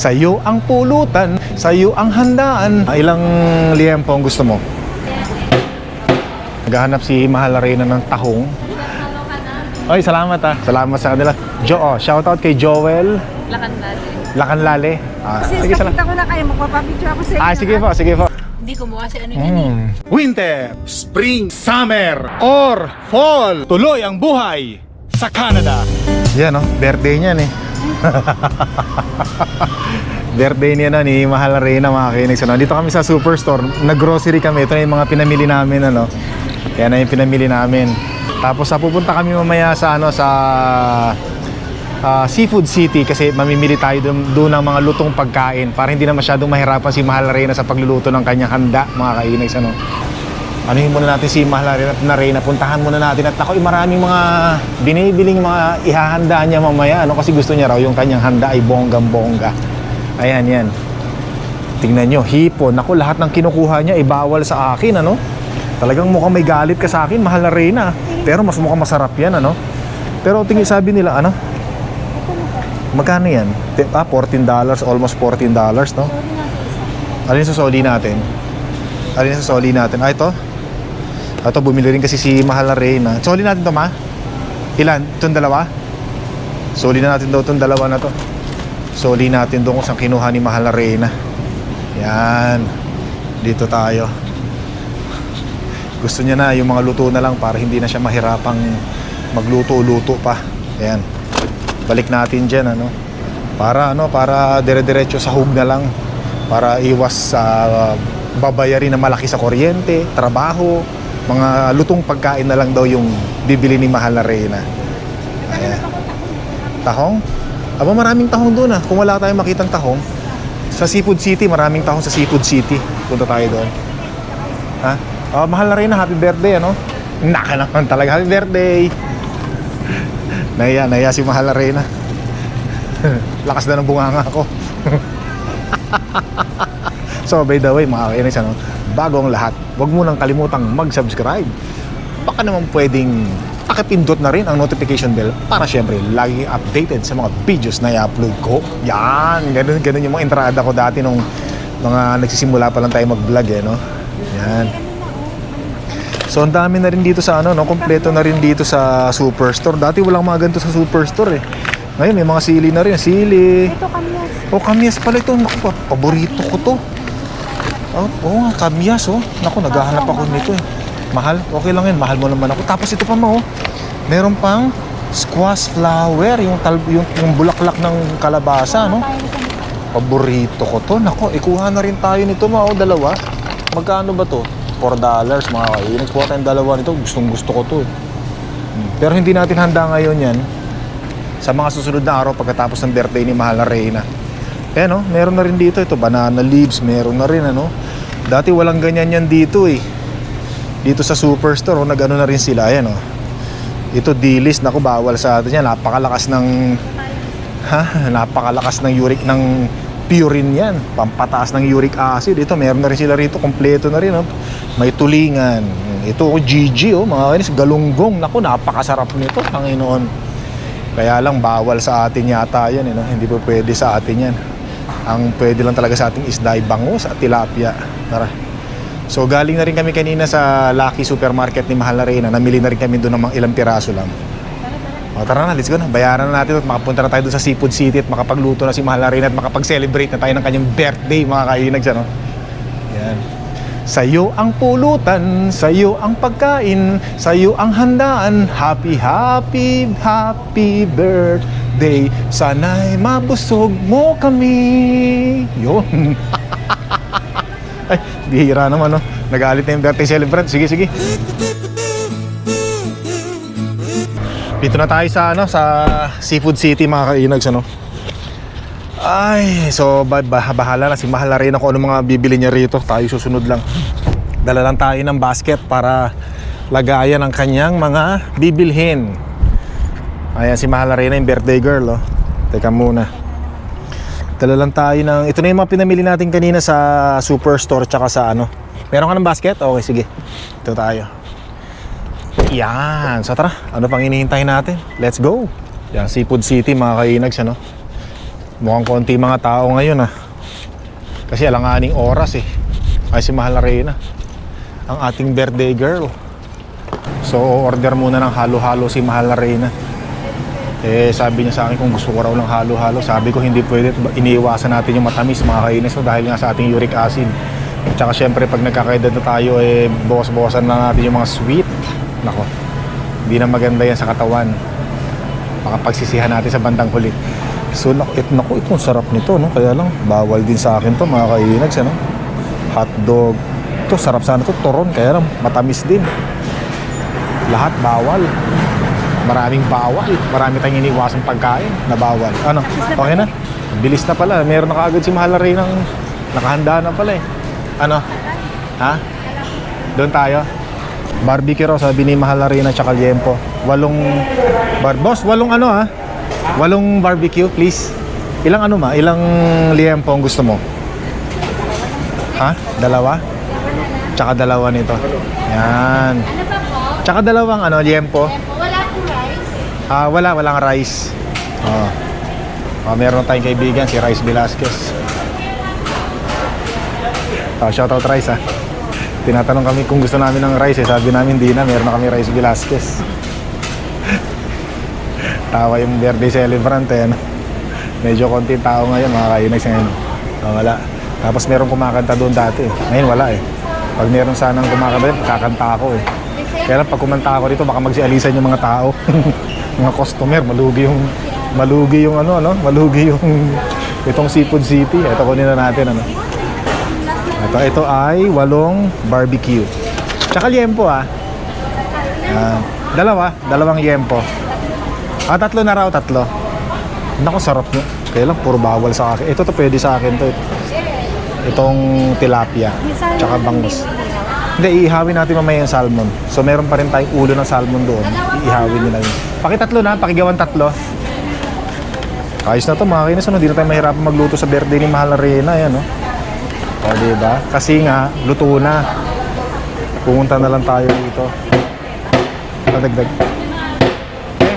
Sa'yo ang pulutan, sa'yo ang handaan. Ah, Ilang liempo ang gusto mo? Naghahanap si Mahal Arena ng tahong. Ay, salamat ah. Salamat sa kanila. Jo, oh, shoutout kay Joel Lakan natin. Lakanlale. Ah, Kasi sige, nakita ko na kayo, magpapapicture ako sa inyo. Ah, sige po, sige po. Hindi kumuha si ano yan eh. Mm. Winter, spring, summer, or fall. Tuloy ang buhay sa Canada. Yan oh, birthday niyan eh. birthday niya na ni Mahal Reyna mga kainex. Ano? Dito kami sa Superstore. Nag-grocery kami. Ito na yung mga pinamili namin. Ano? Yan na yung pinamili namin. Tapos sa pupunta kami mamaya sa ano sa ah, Seafood City kasi mamimili tayo doon, doon ng mga lutong pagkain para hindi na masyadong mahirapan si Mahal Reyna sa pagluluto ng kanyang handa mga kainags ano. Anuhin muna natin si Mahal na Reyna, puntahan muna natin at ako maraming mga binibiling mga ihahanda niya mamaya ano kasi gusto niya raw yung kanyang handa ay bonggang bongga. Ayan yan. Tingnan nyo, hipon. Ako, lahat ng kinukuha niya ay bawal sa akin, ano? Talagang mukhang may galit ka sa akin, mahal na Reyna. Pero mas mukhang masarap yan, ano? Pero tingin sabi nila, ano? Magkano yan? Ah, $14, almost $14, no? Alin sa soli natin? Alin sa soli natin? Ah, ito? Ito, bumili rin kasi si Mahal na Reyna. Soli natin to, ma? Ilan? Itong dalawa? Soli na natin daw itong dalawa na to. Soli natin doon kung saan kinuha ni Mahal na Reyna. Yan. Dito tayo. Gusto niya na yung mga luto na lang para hindi na siya mahirapang magluto-luto pa. Ayan. Balik natin dyan, ano. Para, ano, para dire-diretso sa hug na lang. Para iwas sa babayarin na malaki sa kuryente, trabaho, mga lutong pagkain na lang daw yung bibili ni Mahal na Reyna. Ayan. Tahong? Aba maraming tahong doon ah. Kung wala tayong makitang tahong, sa Seafood City, maraming tahong sa Seafood City. Punta tayo doon. Ha? Oh, mahal na rin na happy birthday, ano? Naka naman talaga, happy birthday! Naya, naya si Mahal na Reyna. Lakas na ng bunganga ko. so, by the way, mga kainis, ano, bago ang lahat, huwag mo nang kalimutang mag-subscribe. Baka naman pwedeng pakipindot na rin ang notification bell para syempre lagi updated sa mga videos na i-upload ko. Yan, ganun, ganun yung mga entrada ko dati nung mga nagsisimula pa lang tayo mag-vlog eh, no? Yan. So ang dami na rin dito sa ano, no? Kompleto na rin dito sa Superstore. Dati walang mga ganito sa Superstore eh. Ngayon may mga sili na rin, sili. Ito kamyas. Oh, kamyas pala ito. Naku, paborito ko to. Oh, oo nga, kamyas oh. Naku, naghahanap ako nito eh. Mahal? Okay lang yan, mahal mo naman ako. Tapos ito pa mo, oh. Meron pang squash flower, yung, tal yung, yung bulaklak ng kalabasa, no? Paborito ko to. Nako, ikuha na rin tayo nito, ma, oh, dalawa. Magkano ba to? 4 dollars, mga kainis. Kuha tayong dalawa nito. Gustong gusto ko to. eh. Hmm. Pero hindi natin handa ngayon yan sa mga susunod na araw pagkatapos ng birthday ni Mahal na Reyna. Eh no, meron na rin dito ito, banana leaves, meron na rin ano. Dati walang ganyan yan dito eh. Dito sa Superstore, oh, nag-ano na rin sila, ayan oh. Ito dilis, naku bawal sa atin yan. Napakalakas ng ha, napakalakas ng uric ng purine yan. Pampataas ng uric acid. Ito meron na rin sila rito, kompleto na rin oh. May tulingan. Ito oh, GG oh, mga kainis, galunggong. Naku, napakasarap nito, Panginoon. Kaya lang bawal sa atin yata yan, eh, no? hindi po pwede sa atin yan. Ang pwede lang talaga sa ating isda ay bangus at tilapia. Tara. So galing na rin kami kanina sa Lucky Supermarket ni Mahal na Reyna. Namili na rin kami doon ng mga ilang piraso lang. O tara na, let's go na. Bayaran na natin at makapunta na tayo doon sa Seafood City at makapagluto na si Mahal na Reyna at makapag-celebrate na tayo ng kanyang birthday mga kainags. Ano? Yan. Sa'yo ang pulutan, sa'yo ang pagkain, sa'yo ang handaan. Happy, happy, happy birthday. Sana'y mabusog mo kami. Yun. Ay, bihira naman, no? Nagalit na yung birthday celebrant. Sige, sige. Dito na tayo sa, ano, sa Seafood City, mga kainags, ano? Ay, so ba, ba- bahala na si Mahal na rin ako ano mga bibili niya rito. Tayo susunod lang. Dala lang tayo ng basket para lagayan ang kanyang mga bibilhin. Ayan si Mahal na rin yung birthday girl, oh. Teka muna. Dala lang tayo ng... Ito na yung mga pinamili natin kanina sa Superstore tsaka sa ano. Meron ka ng basket? Okay, sige. Ito tayo. Yan. So tara, ano pang hinihintay natin? Let's go. Yan, Seafood City mga kainags, ano? Mukhang konti mga tao ngayon ah. Kasi alanganing oras eh. Ay si Mahal na Reyna. Ang ating birthday girl. So order muna ng halo-halo si Mahal na Reyna. Eh sabi niya sa akin kung gusto ko raw ng halo-halo. Sabi ko hindi pwede. Iniiwasan natin yung matamis mga kainis no, dahil nga sa ating uric acid. Tsaka syempre pag nagkakaedad na tayo eh bawas-bawasan na natin yung mga sweet. Nako. Hindi na maganda yan sa katawan. Baka pagsisihan natin sa bandang huli. So, naku, it, naku, ito, ang sarap nito, no? Kaya lang, bawal din sa akin to, mga kainags, ano? Hotdog. Ito, sarap sana to, turon, kaya lang, matamis din. Lahat bawal. Maraming bawal. Marami tayong iniwasang pagkain na bawal. Ano? Okay na? Bilis na pala. Meron na kaagad si Mahal rin ng nakahanda na pala eh. Ano? Ha? Doon tayo? Barbecue raw, sabi ni Mahal na rin at saka Liempo. Walong... Bar Boss, walong ano ha? Walong barbecue, please. Ilang ano ma? Ilang liempo ang gusto mo? Ha? Dalawa? Tsaka dalawa nito. Yan. Tsaka dalawang ano, liempo. Ah, wala, walang rice. Oh. Oh, meron tayong kaibigan, si Rice Velasquez. Oh, shoutout Rice ah. Tinatanong kami kung gusto namin ng rice eh. Sabi namin hindi na, meron na kami Rice Velasquez. Tawa yung birthday celebrant eh. Ano? Medyo konti tao ngayon, mga kainags ngayon. Oh, wala. Tapos meron kumakanta doon dati eh. Ngayon wala eh. Pag meron sanang kumakanta, kakanta ako eh. Kaya lang pag kumanta ako dito, baka magsialisan yung mga tao. mga customer, malugi yung malugi yung ano, ano, malugi yung itong Seafood City. Ito kunin na natin ano. Ito, ito ay walong barbecue. Tsaka liempo ah. Yan. dalawa, dalawang liempo. Ah, tatlo na raw, tatlo. Naku, sarap nyo. Kaya lang, puro bawal sa akin. Ito to pwede sa akin to. Itong tilapia. Tsaka bangus. Hindi, iihawin natin mamaya yung salmon. So meron pa rin tayong ulo ng salmon doon. Iihawin nila yun. Pakitatlo na, pakigawan tatlo. Ayos na to mga kinis, ano? Hindi na tayo mahirapan magluto sa birthday ni Mahal na Reyna. Ayan, no? O, diba? Kasi nga, luto na. Pumunta na lang tayo dito. Padagdag. Okay.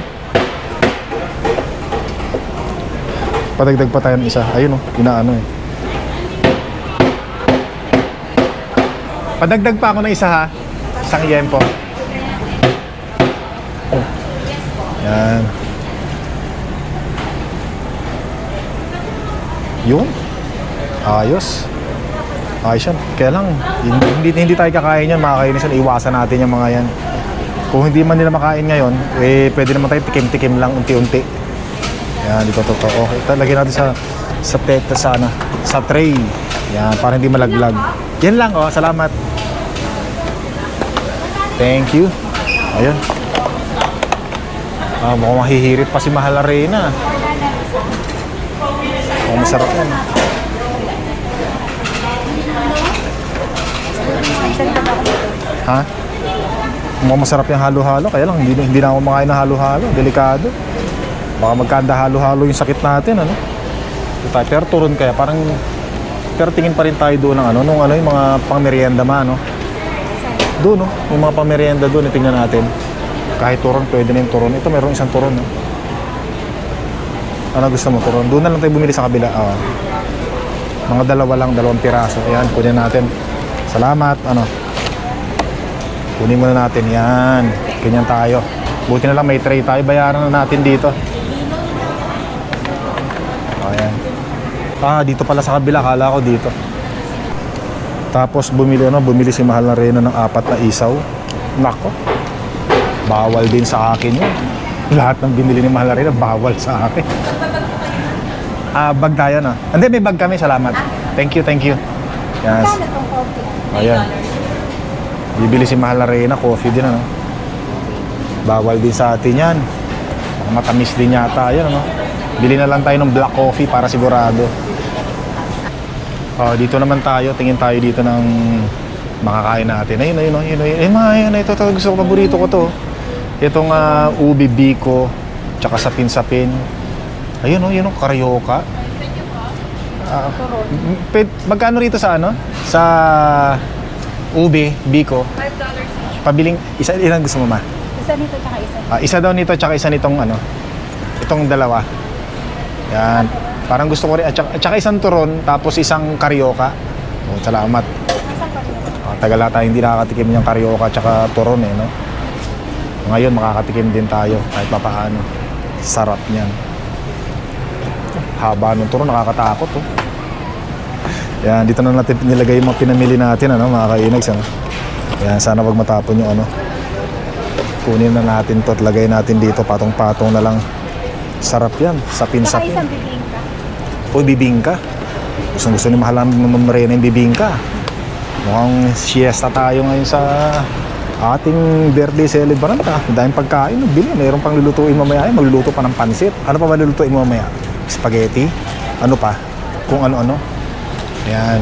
Padagdag pa tayo ng isa. Ayun, oh. Inaano eh. Padagdag pa ako ng isa ha. Isang yempo. Oh. Yan. Yun. Ayos. Ayos yan. Kaya lang, hindi, hindi, hindi tayo kakain yan, mga kainis yan. Iwasan natin yung mga yan. Kung hindi man nila makain ngayon, eh, pwede naman tayo tikim-tikim lang unti-unti. Yan, di ko totoo. Okay, ito, lagyan natin sa sa teta sa ano, sa tray. Yan, para hindi malaglag. Yan lang, oh. Salamat. Thank you. Ayun. Ah, mukhang mahihirit pa si Mahal Arena. Mukhang masarap yan. Ha? Mukhang masarap yung halo-halo. Kaya lang, hindi, hindi na ako makain ng halo-halo. Delikado. Baka magkanda halo-halo yung sakit natin, ano? Pero turon kaya, parang... Pero tingin pa rin tayo doon ng ano, nung ano, yung mga pang-merienda ma, ano? Doon, no? Yung mga pang-merienda doon, tingnan natin. Kahit turon, pwede na yung turon. Ito, meron isang turon, no? Ano gusto mo, turon? Doon na lang tayo bumili sa kabila. Ah. mga dalawa lang, dalawang piraso. Ayan, kunin natin. Salamat, ano? Kunin muna natin, yan. Ganyan tayo. Buti na lang may tray tayo, bayaran na natin dito. Ayan. Ah, dito pala sa kabila, kala ko dito. Tapos bumili ano, bumili si Mahal na Reyna ng apat na isaw. Nako. Bawal din sa akin yun. Lahat ng binili ni Mahal na Reyna, bawal sa akin. Ah, bag tayo na. Hindi, may bag kami. Salamat. Thank you, thank you. Yes. Ayan. Bibili si Mahal na Reyna, coffee din ano. Bawal din sa atin yan. Matamis din yata yan ano. Bili na lang tayo ng black coffee para sigurado. Oh, dito naman tayo, tingin tayo dito ng makakain natin. Ayun, ayun, ayun, ayun. Eh, mga ayun, ito, ito, gusto ko, paborito ko to. Itong ah, ubi biko, tsaka sapin-sapin. Ayun, oh, yun, oh, karyoka. Ah, m- pe- magkano rito sa ano? Sa ubi, biko. $5 each. Pabiling, isa, ilan gusto mo ma? Isa nito tsaka isa. Ah, isa daw nito, tsaka isa nitong ano? Itong dalawa. Yan. Parang gusto ko rin. At saka, at saka isang turon, tapos isang karyoka. Oh, salamat. Oh, tagal na tayo hindi nakakatikim yung karyoka at saka turon eh, no? Ngayon, makakatikim din tayo kahit pa paano. Sarap niyan. Haba ng turon, nakakatakot, oh. Yan, dito na natin nilagay yung mga pinamili natin, ano, mga kainags, ano. Yan, sana wag matapon yung ano. Kunin na natin to at lagay natin dito, patong-patong na lang. Sarap yan, sapin-sapin. isang bibingka. Uy, bibingka. Gusto gusto ni mahalang mamrena yung bibingka. Mukhang siesta tayo ngayon sa ating birthday celebrant ah. Ang daming pagkain. Bili, mayroon pang lulutuin mamaya. Ay, magluluto pa ng pansit. Ano pa ba lulutuin mo mamaya? Spaghetti? Ano pa? Kung ano-ano. Yan.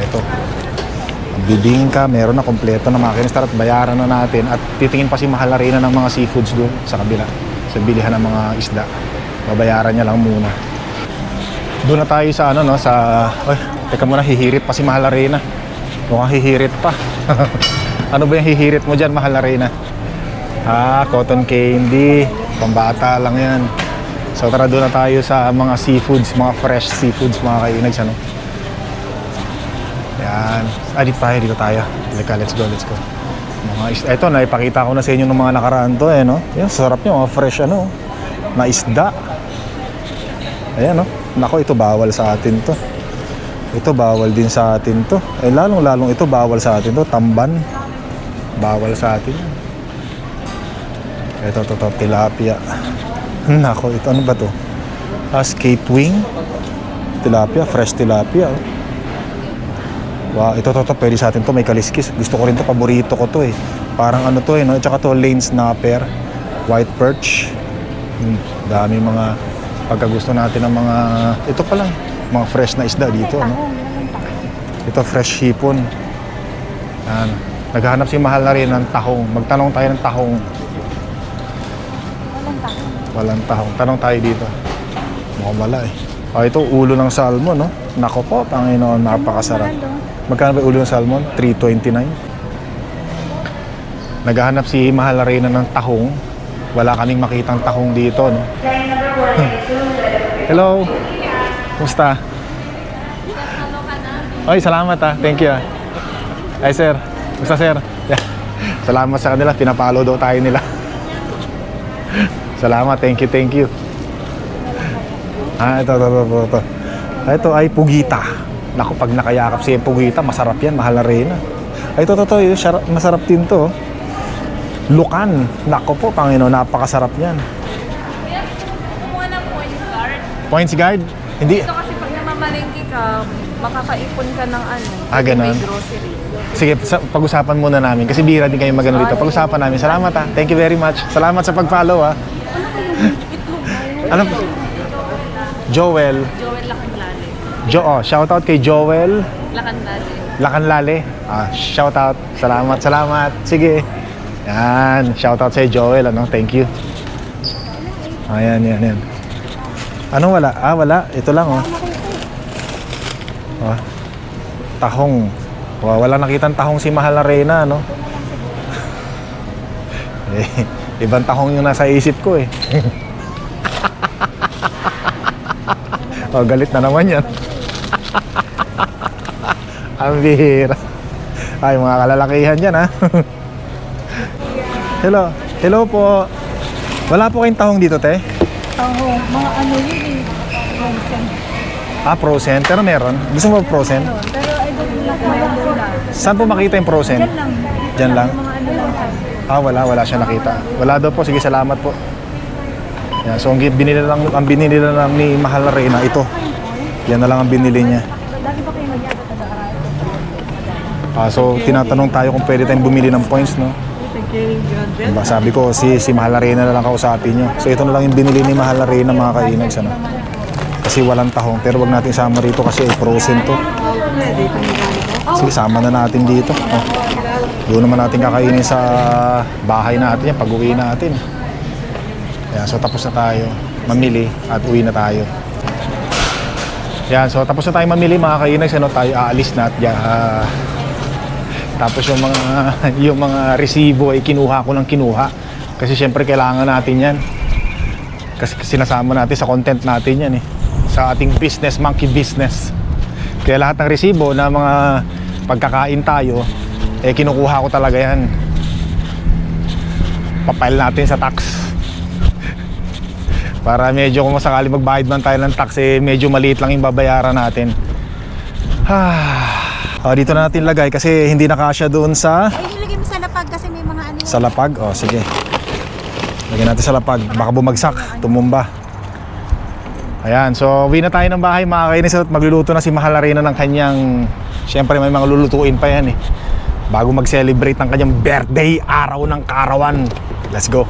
Ito. Bibingka, meron na kompleto na mga kinis. Tara't bayaran na natin. At titingin pa si Mahal Arena ng mga seafoods doon sa kabila. Sa bilihan ng mga isda. Babayaran niya lang muna. Doon na tayo sa ano no, sa... Ay, teka muna, hihirit pa si Mahal Arena. Mukhang hihirit pa. ano ba yung hihirit mo dyan, Mahal Arena? Ah, cotton candy. Pambata lang yan. So tara doon na tayo sa mga seafoods, mga fresh seafoods, mga kainags, ano? Yan. Ah, dito tayo, dito tayo. Lika, let's go, let's go. Mga Ito, naipakita ko na sa inyo ng mga nakaraan to, eh, no? Yan, sarap nyo, mga fresh, ano? Na isda. Ayan, no? Nako, ito bawal sa atin to. Ito bawal din sa atin to. Eh, lalong-lalong ito bawal sa atin to. Tamban. Bawal sa atin. Ito, to, to, tilapia. Nako, ito ano ba to? Ah, wing. Tilapia, fresh tilapia. Oh. Wow, ito to, to, pwede sa atin to, may kaliskis. Gusto ko rin to, paborito ko to eh. Parang ano to eh, no? Tsaka to, lane snapper, white perch. Hmm, dami mga pagkagusto natin ng mga, ito pa lang, mga fresh na isda dito, no? Ito, fresh hipon. Yan. Naghahanap si Mahal na rin ng tahong. Magtanong tayo ng tahong. Walang tahong. Tanong tayo dito. Mukhang wala eh. Ah, ito, ulo ng salmon, no? Nako po, Panginoon, napakasarap. Magkano ba ulo ng salmon? 329. Naghahanap si Mahal na rin ng tahong. Wala kaming makitang tahong dito, no? Hello. Kumusta? Ay, salamat ah. Thank you ah. Ay, sir. Kumusta, sir? Yeah. Salamat sa kanila. Pinapalo daw tayo nila. salamat. Thank you, thank you. Ah, ito, ito, ito, ito, ito. Ah, Ito ay pugita. Naku, pag nakayakap siya yung pugita, masarap yan. Mahal na rin. ah. Ay, ito, ito, ito. Yung Masarap din to. oh. Lukan. Nako po, Panginoon. Napakasarap yan. Kumuha ng points card. Points guard? Hindi. Ito kasi pag namamalengke ka, makakaipon ka ng ano. Ah, ganun. May grocery. Sige, sa, pag-usapan muna namin kasi bihira din kayo magano dito. Pag-usapan namin. Salamat ah. Thank you very much. Salamat sa pag-follow ah. Ano? Joel. Joel Lacanlale. Jo oh, shout out kay Joel Lacanlale. Lacanlale. Ah, shout out. Salamat, salamat. Sige. Yan, shout out sa Joel ano. Thank you. Ayan, yan, yan. Ano wala? Ah, wala. Ito lang oh. Oh. Tahong. Wow, wala nakitang tahong si Mahal Arena, no? eh, ibang tahong yung nasa isip ko eh. oh, galit na naman yan. Ang bihira. Ay, mga kalalakihan dyan, ha? Hello. Hello po. Wala po kayong tahong dito, te? Oo, mga ano yun eh. Ah, frozen. Pero meron. Gusto mo ba frozen? Ano, Pero I don't my nila. Saan po makita yung frozen? Diyan lang. Diyan lang? Mga ano lang. Ah, wala, wala siya nakita. Wala daw po. Sige, salamat po. Yan, so ang binili lang ang binili na lang ni Mahal na Reyna ito. Yan na lang ang binili niya. Dati ba kayo sa Dakaraan? Ah, so tinatanong tayo kung pwede tayong bumili ng points, no? Diba, sabi ko si si Mahal na Reyna na lang kausapin niyo. So ito na lang yung binili ni Mahal na Reyna mga kainags ano. Kasi walang tahong pero wag natin sama rito kasi ay frozen to. Sige, sama na natin dito. Oh. Doon naman natin kakainin sa bahay natin yan, pag-uwi natin. Yan, so tapos na tayo mamili at uwi na tayo. Yan, so tapos na tayo mamili mga kainags, ano, tayo aalis na at ya, ah, tapos yung mga yung mga resibo ay kinuha ko ng kinuha. Kasi syempre kailangan natin 'yan. Kasi sinasama natin sa content natin 'yan eh. Sa ating business, monkey business. Kaya lahat ng resibo na mga pagkakain tayo, eh kinukuha ko talaga yan. Papile natin sa tax. Para medyo kung sakali magbayad man tayo ng tax, eh medyo maliit lang yung babayaran natin. Ah, oh, dito na natin lagay kasi hindi nakasya doon sa Ay, nilagay mo sa lapag kasi may mga ano. sa lapag. Oh, sige. Lagyan natin sa lapag. Baka bumagsak, tumumba. Ayan, so uwi na tayo ng bahay mga kainis at magluluto na si Mahal Arena ng kanyang Siyempre may mga lulutuin pa yan eh Bago mag-celebrate ng kanyang birthday, araw ng karawan Let's go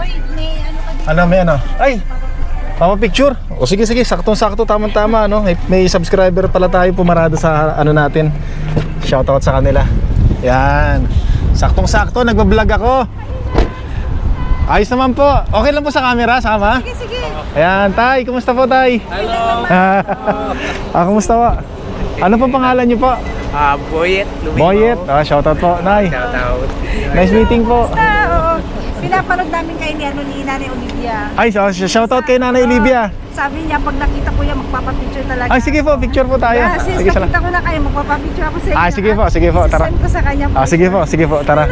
Uy, may ano ka dito. Ano, may ano? Ay! Papa picture? O sige sige, saktong sakto, tamang tama ano? May, may subscriber pala tayo pumarada sa ano natin Shoutout sa kanila Yan Saktong sakto, nagbablog ako Ayos naman po. Okay lang po sa camera, sama? Sige, sige. Ayan, Tay, kumusta po, Tay? Hello. ah, kumusta po? Ano po pangalan niyo po? Ah, Boyet. Boyet. Ah, shoutout po, Nay. Shout out. Nice meeting po. Basta, oo. Pinapanood namin kayo ni, ano, ni Nanay Olivia. Ay, so, shoutout kay Nanay Olivia. Sabi niya, pag nakita ko yan, magpapapicture talaga. Ay, sige po, picture po tayo. Yeah, sis, Sige, sala- nakita ko na kayo, magpapapicture ako sa inyo. Ah, sige po, sige po, tara. Send ko sa kanya. Ah, sige po, sige po, tara.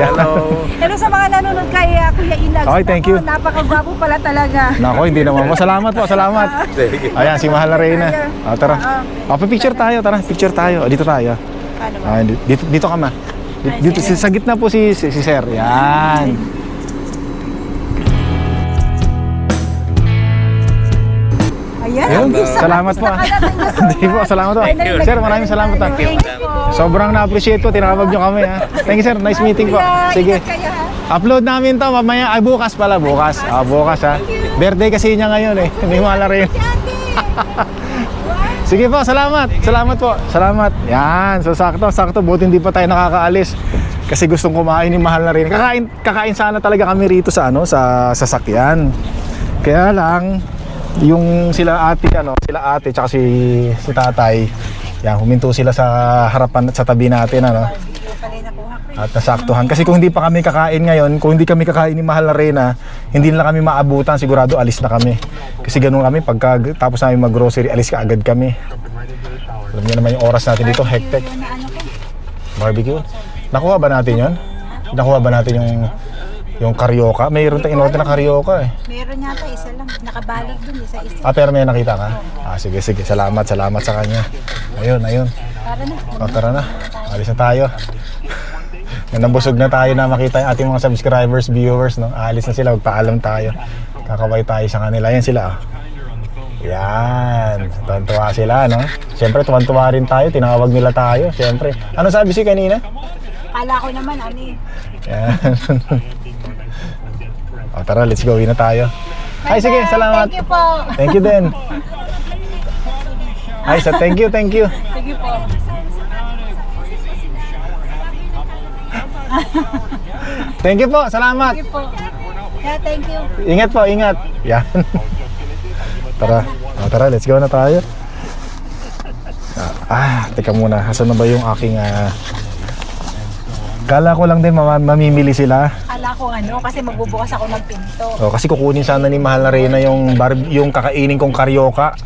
Yan. Hello. Hello sa mga nanonood kay uh, Kuya Inags. Okay, thank you. Napakagwapo pala talaga. Nako, hindi naman po. Salamat po, salamat. Ayan, si Mahal na Reyna. Ah, tara. Ah, picture tayo, tara, picture tayo. Dito tayo. Paano ba? Ah, dito, dito ka ma. Dito, dito, sa gitna po si, si, si Sir. Yan. Ayun, salamat po, ah. Hindi po, salamat po. Sir, maraming salamat po. Thank you. Sobrang na-appreciate po, tinawag nyo kami ha. Thank you sir, nice meeting po. Sige. Upload namin to mamaya, ay bukas pala, bukas. Ah, bukas ha. Birthday kasi niya ngayon eh. May mala rin. Sige po, salamat. Salamat po. Salamat. Yan, so sakto, sakto. Buti hindi pa tayo nakakaalis. Kasi gustong kumain ni Mahal na rin. Kakain, kakain sana talaga kami rito sa ano, sa sasakyan. Kaya lang, yung sila ate, ano, sila ate, tsaka si, si tatay, yan, huminto sila sa harapan at sa tabi natin, ano. At nasaktuhan. Kasi kung hindi pa kami kakain ngayon, kung hindi kami kakain ni Mahal na Reyna, hindi nila kami maabutan, sigurado alis na kami. Kasi ganun kami, pagka tapos namin mag-grocery, alis ka agad kami. Alam niyo naman yung oras natin dito, hectic. Na. Barbecue. Nakuha ba natin yon? Nakuha ba natin yung yung karyoka? Mayroon tayong inorder na karyoka eh. Meron yata isa lang. Nakabalig dun, isa-isa. Ah, pero may nakita ka? Ah, sige, sige. Salamat, salamat sa kanya. Ayun, ayun. Para na. O, tara na. Alis na tayo. Nabusog na tayo na makita yung ating mga subscribers, viewers, no? Aalis na sila, magpaalam tayo. Kakaway tayo sa kanila. Yan sila, oh. Yan. Tuwan-tuwa sila, no? Siyempre, tuwan-tuwa rin tayo. Tinawag nila tayo, siyempre. Ano sabi si kanina? Kala ko naman, ano eh. Yan. o, tara, let's go. Uwi na tayo. Ay, sige, salamat. Thank you po. Thank you din. Ay, sa thank you, thank you. Sige po. Thank you po, salamat. Sige po. Yeah, thank you. Ingat po, ingat. Yan. tara. O, tara, let's go na tayo. Ah, ah, teka muna. Asan na ba yung aking... ah, Kala ko lang din mama- mamimili sila. Kala ko ano, kasi magbubukas ako ng pinto. O, kasi kukunin sana ni Mahal na Reyna yung, bar- yung kakainin kong karyoka.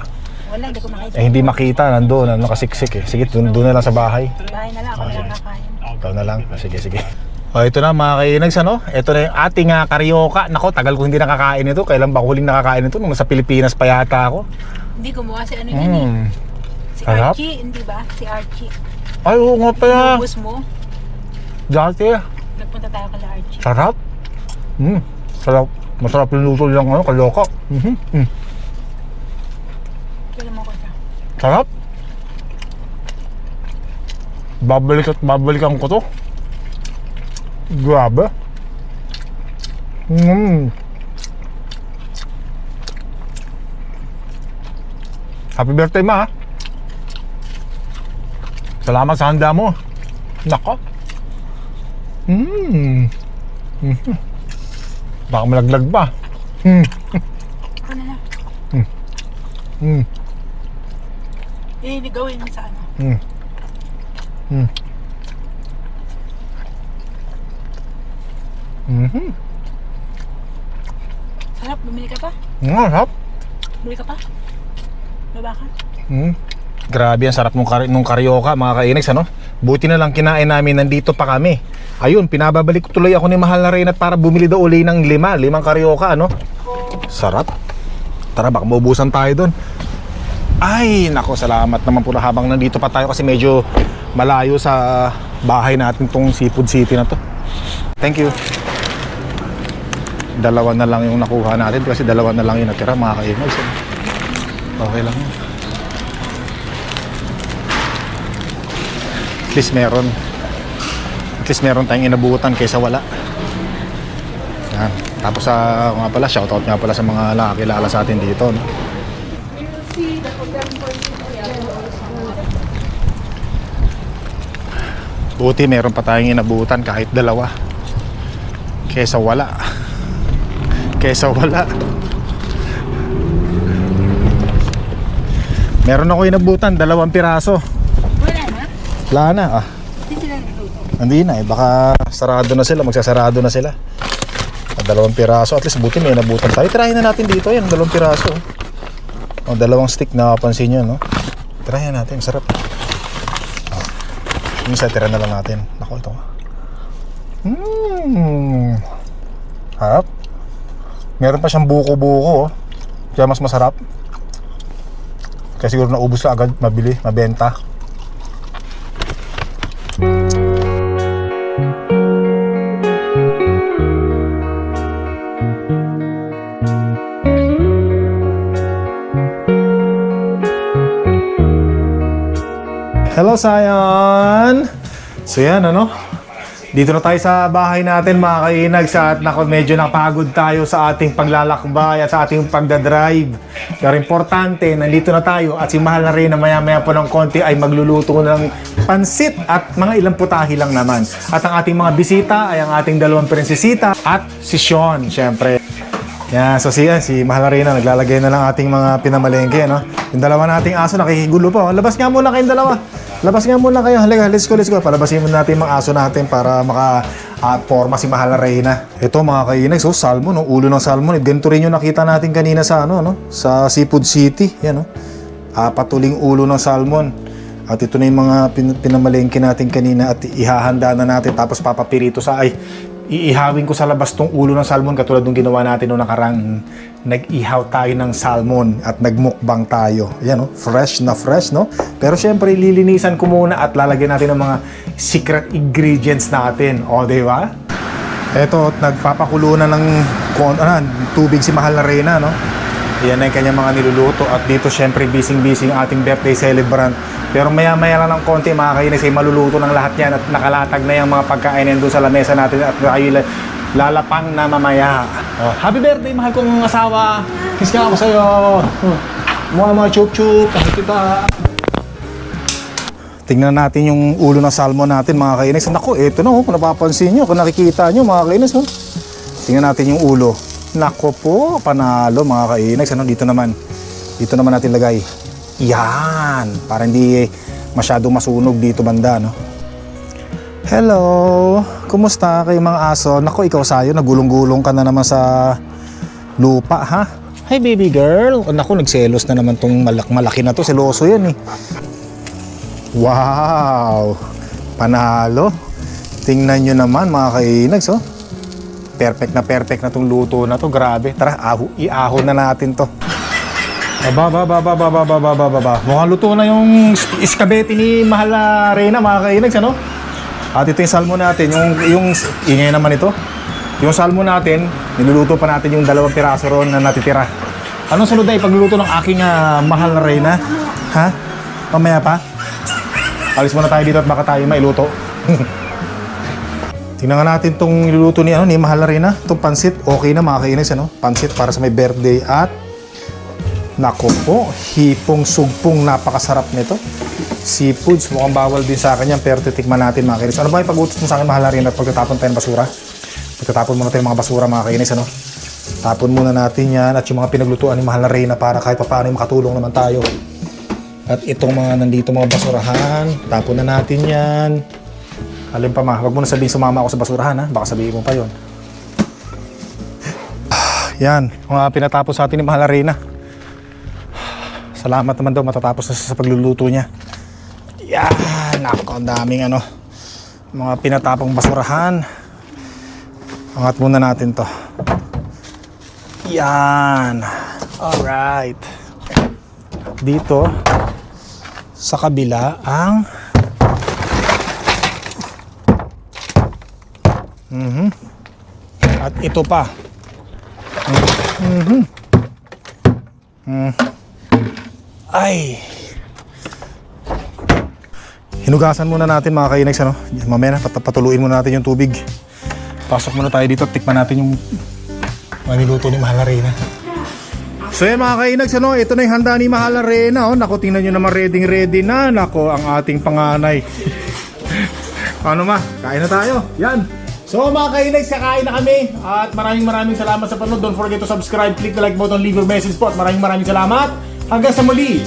Wala, hindi ko makita. Eh, hindi makita. Nandun, ano, nakasiksik eh. Sige, dun na lang sa bahay. Bahay na lang, ako na lang kakain. Ikaw na lang. Sige, sige. O, ito na mga kainags, ano? Ito na yung ating uh, karyoka. Nako, tagal ko hindi nakakain ito. Kailan ba huling nakakain ito? Nung nasa Pilipinas pa yata ako. Hindi gumawa si ano yan eh. Hmm. Si Sarap. Archie, hindi ba? Si Archie. Ay, oo nga pala. Ubus mo, Dati. nagpunta tayo kala Archie. Sarap. Mm. Sarap. Masarap yung luto nilang ano, kaloka. Mhm. Mm. Kailan mo ko siya. Sarap. Babalik at babalikan ko to. Grabe. Mm. Happy birthday ma. Salamat sa handa mo. Nako. Mm. Mhm. Baka malaglag pa. Mm. Ano na? Mm. Eh, gawin mo sa ano. Mm. Mm. Mhm. Sarap, bumili ka pa? Nga, sarap. Bumili ka pa? Baba ka. Hmm. Grabe, ang sarap nung, kar- nung karyoka, mga kainags, ano? Buti na lang kinain namin, nandito pa kami. Ayun, pinababalik ko tuloy ako ni Mahal na Reynat para bumili daw uli ng lima, limang karyoka, ano? Sarap. Tara, baka maubusan tayo doon. Ay, nako, salamat naman po na habang nandito pa tayo kasi medyo malayo sa bahay natin tong Seafood City na to. Thank you. Dalawa na lang yung nakuha natin kasi dalawa na lang yung natira, mga kainags. ano? Okay lang yun. At least meron. At least meron tayong inabutan kaysa wala. Yan. Tapos sa nga pala, shoutout nga pala sa mga nakakilala sa atin dito. No? Buti meron pa tayong inabutan kahit dalawa. Kaysa wala. Kaysa wala. Meron ako inabutan, dalawang piraso. Wala na. Ah. Hindi sila nagluto. Hindi na eh, baka sarado na sila, magsasarado na sila. At dalawang piraso, at least buti may nabutan tayo. Tirahin na natin dito yan, dalawang piraso. O, dalawang stick na pansin nyo, no? Tirahin natin, sarap. Oh. Yung tira na lang natin. Nako, ito. Mmm. Harap. Meron pa siyang buko-buko, oh. Kaya mas masarap. Kaya siguro naubos na agad, mabili, mabenta. Hello, Sayon! So yan, ano? Dito na tayo sa bahay natin, mga kainags. At nako, medyo napagod tayo sa ating paglalakbay at sa ating pagdadrive. Pero importante, nandito na tayo at si Mahal na rin na maya-maya po ng konti ay magluluto ng pansit at mga ilang putahi lang naman. At ang ating mga bisita ay ang ating dalawang prinsesita at si Sean, syempre. Yan, so siya, si Mahal na rin na naglalagay na lang ating mga pinamalengke, no? Yung dalawa nating aso nakikigulo pa. oh. Labas nga muna kayong dalawa. Labas nga muna kayo. Halika, let's go, let's go. Palabasin muna natin mga aso natin para maka ah, forma si Mahal na Reyna. Ito mga kainag, so salmon, no? ulo ng salmon. Ganito rin yung nakita natin kanina sa ano, no? Sa Seafood City, yan, no? Apat uling ulo ng salmon. At ito na yung mga pin- pinamalengke natin kanina at ihahanda na natin tapos papapirito sa ay iihawin ko sa labas tong ulo ng salmon katulad ng ginawa natin noong nakarang nag-ihaw tayo ng salmon at nagmukbang tayo. Ayan, no? fresh na fresh, no? Pero syempre, lilinisan ko muna at lalagyan natin ng mga secret ingredients natin. O, di ba? Eto, nagpapakulo na ng kon, ano, tubig si Mahal na Reyna, no? Yan na yung kanyang mga niluluto. At dito, syempre, ang ating birthday celebrant. Pero maya-maya lang ng konti, mga kainis, ay maluluto ng lahat yan at nakalatag na yung mga pagkain yan doon sa lamesa natin at tayo la- lalapang na mamaya. Oh, happy birthday, mahal kong asawa! Kiss ka ako sa'yo! Oh, Mga mga chup-chup, kahit kita. Tingnan natin yung ulo ng salmon natin mga kainis. Nako, eto na oh, kung napapansin nyo, kung nakikita nyo mga kainis. Oh. Tingnan natin yung ulo. Nako po, panalo mga kainis. Ano, dito naman. Dito naman natin lagay. Yan, para hindi masyadong masunog dito banda, no? Hello! Kumusta kayo mga aso? Nako, ikaw sayo, nagulong-gulong ka na naman sa lupa, ha? Hi, baby girl! Nako, nagselos na naman tong malak malaki na to. Seloso yan, eh. Wow! Panalo! Tingnan nyo naman mga kainags, oh. Perfect na perfect na tong luto na to. Grabe. Tara, aho, iahon na natin to. Baba, baba, baba, baba, baba, baba. Mukhang luto na yung iskabete ni Mahal na Reyna, mga kainags, ano? At ito yung salmo natin, yung, yung, ingay naman ito. Yung salmo natin, niluluto pa natin yung dalawang piraso ron na natitira. Anong sunod na ipagluluto ng aking uh, Mahal na Reyna? Ha? Mamaya pa? Alis muna tayo dito at baka tayo mailuto. Tingnan nga natin itong niluluto ni, ano, ni Mahal na Reyna. Itong pansit, okay na mga kainags, ano? Pansit para sa may birthday at nako po, hipong sugpong napakasarap nito. Seafoods, mukhang bawal din sa akin yan pero titikman natin mga kainis. Ano ba yung pag-utos mo sa akin Mahal na rin at pagtatapon tayo ng basura? Pagtatapon muna tayo ng mga basura mga kainis ano. Tapon muna natin yan at yung mga pinaglutuan ni Mahal na Reyna para kahit pa paano makatulong naman tayo. At itong mga nandito mga basurahan, tapon na natin yan. Alin pa ma, wag mo na sabihin sumama ako sa basurahan ha, baka sabihin mo pa yon. yan, mga pinatapos sa atin ni Mahal Arena. Salamat naman daw matatapos na sa pagluluto niya. Yan, ako, ang daming ano, mga pinatapong basurahan. Angat muna natin to. Yan. Alright. Dito, sa kabila, ang Mhm. At ito pa. Mhm. Mhm. Ay. Hinugasan muna natin mga kainags ano. Mamaya na pat- patuluin muna natin yung tubig. Pasok muna tayo dito at tikman natin yung maniluto ni Mahal na Reyna. So yan mga kainags ano, ito na yung handa ni Mahal na Reyna. Oh. Nako, tingnan nyo naman ready ready na. Nako, ang ating panganay. ano ma, kain na tayo. Yan. So mga kainags, kakain na kami. At maraming maraming salamat sa panood. Don't forget to subscribe, click the like button, leave your message po. At maraming maraming salamat. Hanggang sa muli.